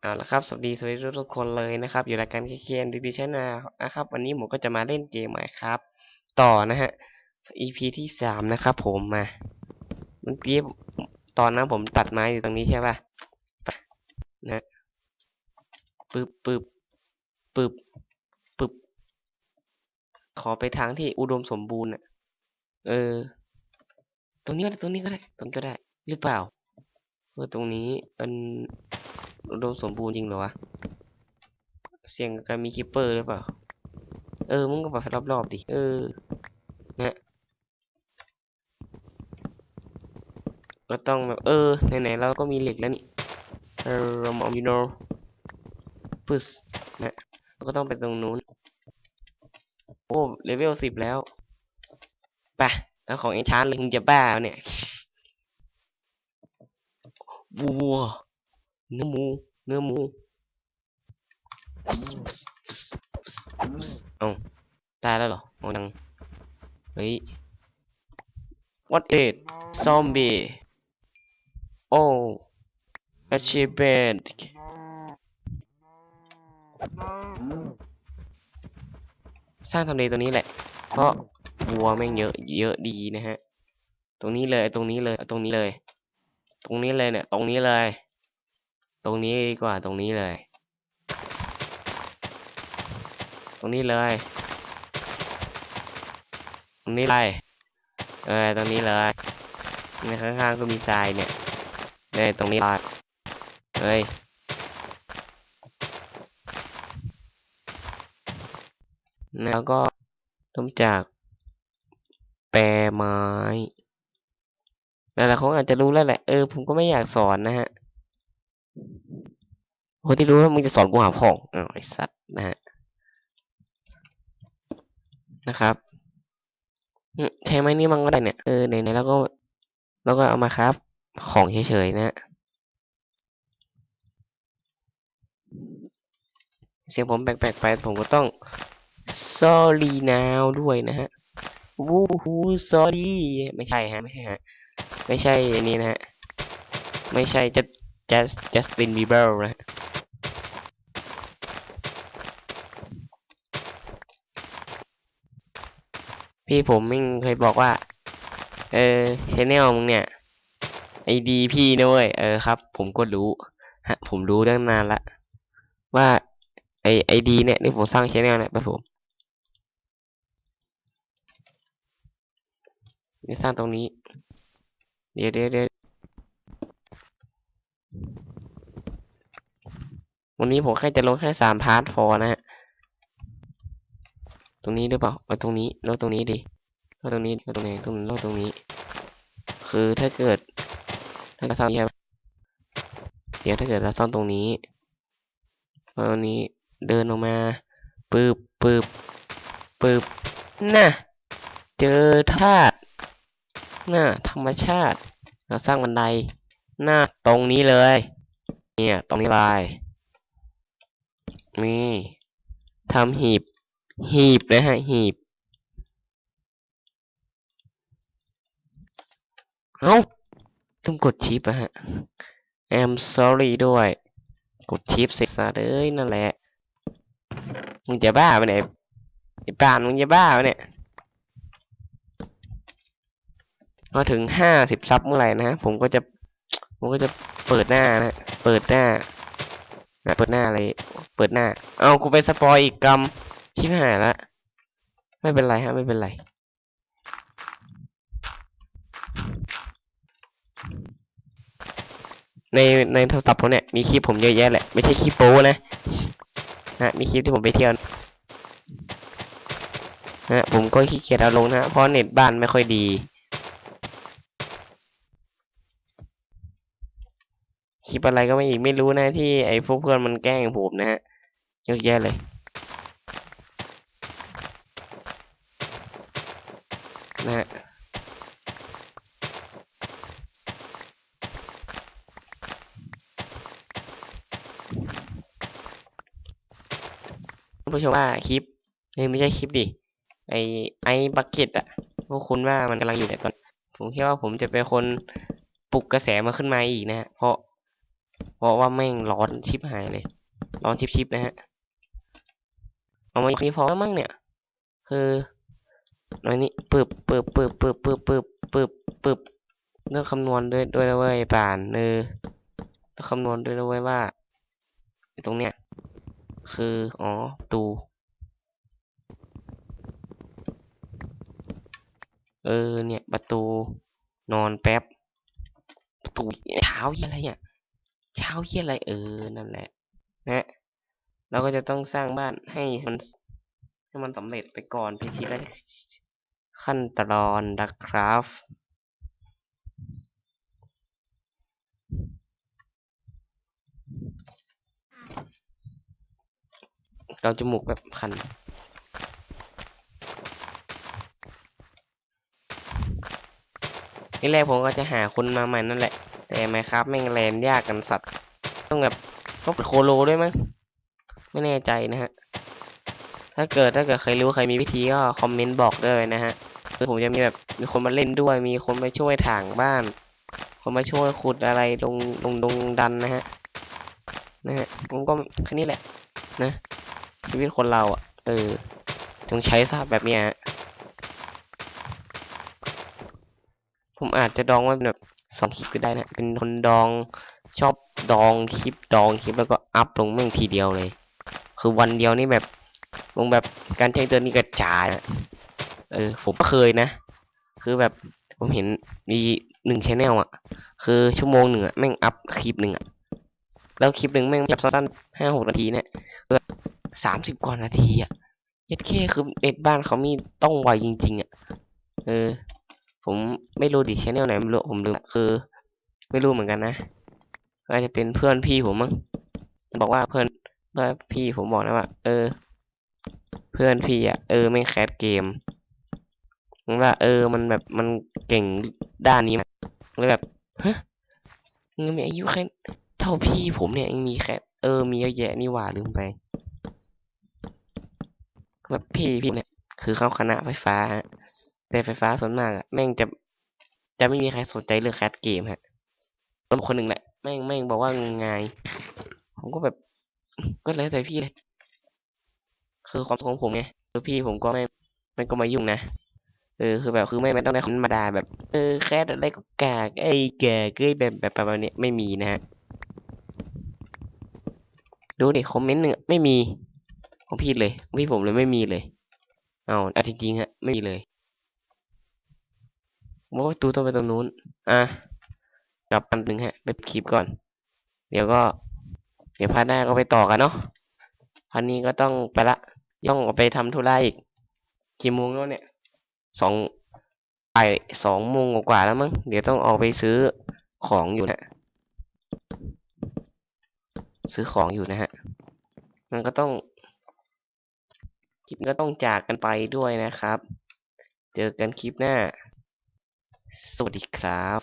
เอาละครับ สวัสดีสวัสดีทุกคนเลยนะครับ อยู่รายการเคเคนดีดีชนลนะครับ วันนี้ผมก็จะมาเล่นเกมใหม่ครับ ต่อนะฮะ EP ที่สามนะครับผมมาเมื่อกี้ตอนนั้นผมตัดไม้อยู่ตรงนี้ใช่ป่ะนะปึ๊บปึ๊บปึ๊บปึ๊บขอไปทางที่อุดมสมบูรณ์อะ เออ ตรงนี้ก็ได้ตรงนี้ก็ได้ ตรงก็ได้ หรือเปล่าเออตรงนี้เป็น อุดมสมบูรณ์จริงเหรอวะ เสียงการมีคิปเปอร์หรือเปล่า เออ มึงก็ไปรอบๆดิ เออ นะก็ต้องแบบ เออ ไหนๆเราก็มีเหล็กแล้วนี่เออเรามองยูโนปึ๊สนะเราก็ต้องไปตรงนู้น โอ้ เลเวลสิบแล้วไปแล้วของเอ็นชานเลยมึงจะบ้าเนี่ยวัว เนื้อหมู เนื้อหมูเอ้าตายแล้วเหรอโอ้ยังเฮ้ย what is zombie oh achievement สร้างทำเลตรงนี้แหละ เพราะวัวแม่งเยอะ เยอะดีนะฮะ ตรงนี้เลย ตรงนี้เลย ตรงนี้เลย ตรงนี้เลยเนี่ย ตรงนี้เลย ตรงนี้ดีกว่าตรงนี้เลย ตรงนี้เลย ตรงนี้เลยเออตรงนี้เลยเนี่ข้างๆก็มีทรายเนี่ยเนี่ยตรงนี้เลยเฮ้ยแล้วก็เริ่มจากแปรไม้แล้วเขาอาจจะรู้แล้วแหละ เออ ผมก็ไม่อยากสอนนะฮะ คนที่รู้ว่ามึงจะสอนกูหาพ่องอ้าวไอสัตว์นะฮะนะครับใช้ไม้นี่มันก็ได้เนี่ยเออไหนๆแล้วก็แล้วก็เอามาครับ ของเฉยๆนะเสียงผมแปลกๆไปผมก็ต้อง sorry now ด้วยนะฮะวู้ฮู้ sorry ไม่ใช่ฮะ ไม่ใช่ฮะ ไม่ใช่อันนี้นะฮะ ไม่ใช่จะ just just Justin Bieber นะพี่ผมไม่เคยบอกว่า เออชแนลมึงเนี่ยไอดีพี่นะเว้ยเออครับ ผมก็รู้ฮะผมรู้ตั้งนานละว่าไอไอดีเนี่ยที่ผมสร้างชแนลเนี่ยไปผมนี่สร้างตรงนี้ เดี๋ยวเดี๋ยวเดี๋ยว วันนี้ผมแค่จะลงแค่สามพาร์ทพอนะฮะ ตรงนี้หรือเปล่าเอาตรงนี้ล้วตรงนี้ดิล้วตรงนี้ล้วตรงไหนตรงนี้ล้วตรงนี้ คือถ้าเกิด ถ้าเราซ่อมเดี๋ยวถ้าเกิดเราซ่อนตรงนี้ตรงนี้เดินออกมาปืบปืบปืบน่ะ เจอธาตุน่ะธรรมชาติ เราสร้างบันไดหน้าตรงนี้เลย เนี่ย ตรงนี้ลาย นี่ทำหีบ หีบนะฮะ หีบ เอ้า ต้องกดชิปอะฮะ I'm sorry ด้วย กดชิปเสร็จซะเอ้ยนั่นแหละ มึงจะบ้าไปไหนยไอ้ป่านมึงจะบ้าไปเนี่ยพอถึงห้าสิบซับเมื่อไหร่นะฮะ ผมก็จะ ผมก็จะเปิดหน้านะ เปิดหน้า นะเปิดหน้าอะไร เปิดหน้า เอากูไปสปอยอีกกรรมชิบหายละ ไม่เป็นไรฮะ ไม่เป็นไร ในในโทรศัพท์ผมเนี่ย มีคลิปผมเยอะแยะแหละ ไม่ใช่คลิปโป้นะนะมีคลิปที่ผมไปเที่ยวนะผมก็ขี้เกียจเอาลงนะ เพราะเน็ตบ้านไม่ค่อยดี คลิปอะไรก็ไม่อีกไม่รู้นะที่ไอ้พวกเพื่อนมันแกล้งผมนะฮะเยอะแยะเลยนะฮะผู้ชมว่าคลิปเอ้ยไม่ใช่คลิปดิไอไอบักเก็ตอะพวกคุณว่ามันกำลังอยู่ในตอน ผมคิดว่าผมจะเป็นคนปลุกกระแสมาขึ้นมาอีกนะฮะเพราะ เพราะว่าแม่งร้อนชิบหายเลย ร้อนชิบชิบนะฮะ เอามานี้พอแมั้งเนี่ย คืออันนี้ปึบปึบปึบปึบปึบปึบปึบปึบเรื่องคำนวณด้วยด้วยนะเว้ยป่านเออต้องคำนวณด้วยนะเว้ยว่าตรงเนี้ยคืออ๋อประตูเออเนี่ย ประตูนอนแป๊บประตูเช้ายอะไรเนี่ยาเหียอะไรเออนั่นแหละ นะ เราก็จะต้องสร้างบ้านให้มันให้มันสำเร็จไปก่อนเพียงทีละขั้นตอนนะครับเราจมูกแบบคัน นี่แรกผมก็จะหาคนมาใหม่นั่นแหละ แต่ไหมครับแม่งแลนยากกันสัตว์ ต้องแบบต้องเป็นโคโลด้วยมั้งไม่แน่ใจนะฮะ ถ้าเกิดถ้าเกิดใครรู้ใครมีวิธีก็คอมเมนต์บอกด้วยนะฮะคือผมจะมีแบบมีคนมาเล่นด้วย มีคนมาช่วยถางบ้าน คนมาช่วยขุดอะไรลงลงลงดันนะฮะนะฮะผมก็แค่นี้แหละ นะ ชีวิตคนเราอะ เออจงใช้ซะแบบเนี้ยฮะผมอาจจะดองว้เป็นแบบสองคลิปก็ได้นะ เป็นคนดองชอบ ดองคลิปดองคลิปแล้วก็อัพลงแม่งทีเดียวเลย คือวันเดียวนี่แบบลงแบบการแจ้งเตือนนี่กระจายอะเออ ผมก็เคยนะ คือแบบผมเห็นมีหนึ่งชแนลอะ คือชั่วโมงหนึ่งอะแม่งอัพคลิปหนึ่งอะแล้วคลิปหนึ่งแม่งจับสั้นห้าหกนาทีเนี่ยคือสามสิบกว่านาทีอะย็ดเคคือเน็ตบ้านเขามีต้องไวจริง ๆ อะ เออ ผมไม่รู้ดิชแนลไหนไม่รู้ผมลืมละคือ ไม่รู้เหมือนกันนะ อาจจะเป็นเพื่อนพี่ผมมั้งบอกว่าเพื่อนเพื่อนพี่ผมบอกนะว่า เออ เพื่อนพี่อะเออไม่แคสเกมมันว่า เออมันแบบมันเก่งด้านนี้นเลยแบบฮะมึงมีอายุแค่เท่าพี่ผมเนี่ยยังมีแคสเออมีเยอะแยะนี่หว่าลืมไปแบบพี่พี่เนี่ยคือเข้าคณะไฟฟ้าฮะแต่ไฟฟ้าส่วนมากอะแม่งจะจะไม่มีใครสนใจเรื่องแคสเกมฮะต้นคนหนึ่งแหละ แม่งแม่งบอกว่างมงาย ผมก็แบบ ก็แล้วแต่พี่เลย คือความของผมไงคือพี่ผมก็ไม่ไม่ก็มายุ่งนะเออคือแบบคือไม่ไม่ต้องได้คำมาด่าแบบ เออแคสอะไรก็กากไอ้แก่เก้ยแบบแบบประมาณนี้ไม่มีนะฮะดูดิคอมเมนต์หนึ่งไม่มีของพี่เลยของพี่ผมเลยไม่มีเลยเอาเอาจริงๆฮะไม่มีเลยว่าประตูต้องไปตรงนู้น อะ กับปันหนึ่งฮะไปคลิปก่อน เดี๋ยวก็ เดี๋ยวพาร์ทหน้าก็ไปต่อกันเนาะพาร์ทนี้ก็ต้องไปละย่องออกไปทำธุระอีกกี่โมงแล้วเนี่ยสองไปสองโมงกว่าแล้วมั้งเดี๋ยวต้องออกไปซื้อของอยู่นะซื้อของอยู่นะฮะมันก็ต้องคลิปก็ต้องจากกันไปด้วยนะครับ เจอกันคลิปหน้า สวัสดีครับ